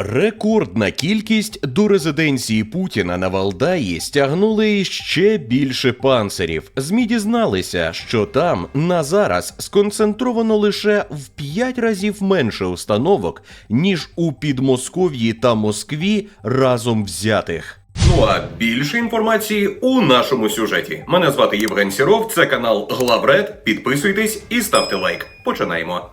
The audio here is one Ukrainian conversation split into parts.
Рекордна кількість до резиденції Путіна на Валдаї стягнули ще більше панцирів. ЗМІ дізналися, що там на зараз сконцентровано лише в 5 разів менше установок, ніж у Підмосков'ї та Москві разом взятих. Ну а більше інформації у нашому сюжеті. Мене звати Євген Сіров, це канал Главред. Підписуйтесь і ставте лайк. Починаємо.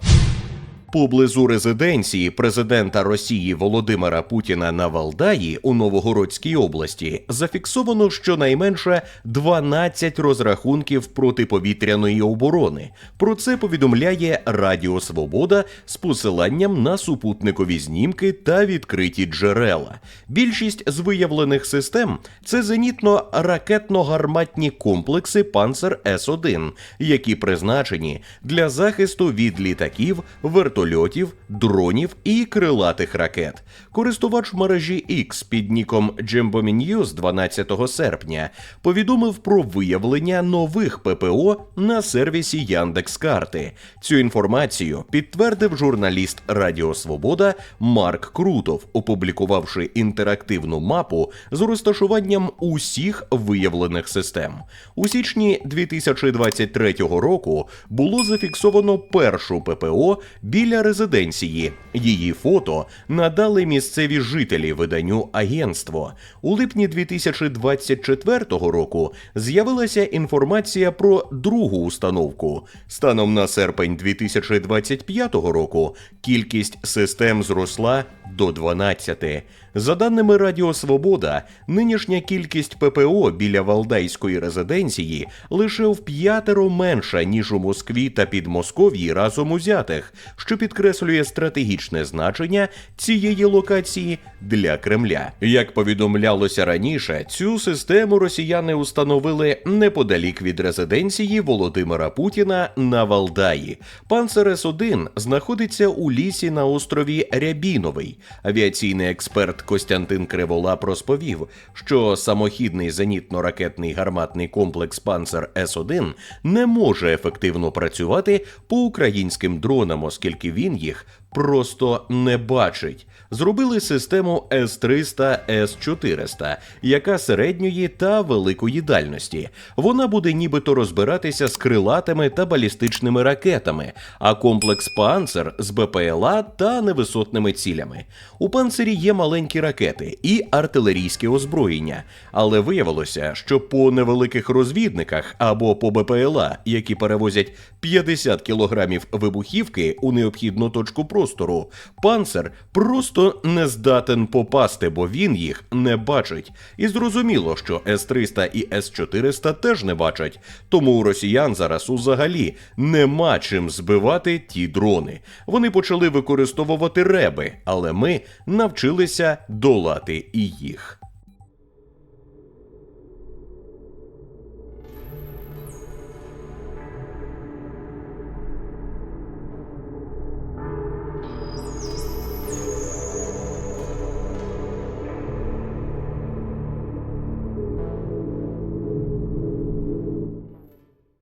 Поблизу резиденції президента Росії Володимира Путіна на Валдаї у Новогородській області зафіксовано щонайменше 12 розрахунків протиповітряної оборони. Про це повідомляє Радіо Свобода з посиланням на супутникові знімки та відкриті джерела. Більшість з виявлених систем це зенітно-ракетно-гарматні комплекси Панцер С-1, які призначені для захисту від літаків, вертольотів, дронів і крилатих ракет. Користувач мережі X під ніком з 12 серпня повідомив про виявлення нових ППО на сервісі Яндекс.Карти. Цю інформацію підтвердив журналіст Радіо Свобода Марк Крутов, опублікувавши інтерактивну мапу з розташуванням усіх виявлених систем. У січні 2023 року було зафіксовано першу ППО біля резиденції. Її фото надали місцеві жителі виданню агентство. У липні 2024 року з'явилася інформація про другу установку. Станом на серпень 2025 року кількість систем зросла до 12. За даними Радіо Свобода, нинішня кількість ППО біля Валдайської резиденції лише в п'ятеро менша, ніж у Москві та Підмосков'ї разом узятих, що підкреслює стратегічне значення цієї локації для Кремля. Як повідомлялося раніше, цю систему росіяни установили неподалік від резиденції Володимира Путіна на Валдаї. Панцер С-1 знаходиться у лісі на острові Рябіновий. Авіаційний експерт Костянтин Криволап розповів, що самохідний зенітно-ракетний гарматний комплекс Панцер С-1 не може ефективно працювати по українським дронам, оскільки він їх просто не бачить. Зробили систему С-300 С-400, яка середньої та великої дальності. Вона буде нібито розбиратися з крилатими та балістичними ракетами, а комплекс Панцер з БПЛА та невисотними цілями. У панцирі є маленькі ракети і артилерійське озброєння, але виявилося, що по невеликих розвідниках або по БПЛА, які перевозять 50 кілограмів вибухівки у необхідну точку простору, панцер просто не здатен попасти, бо він їх не бачить. І зрозуміло, що С-300 і С-400 теж не бачать. Тому у росіян зараз узагалі нема чим збивати ті дрони. Вони почали використовувати реби, але ми навчилися долати і їх.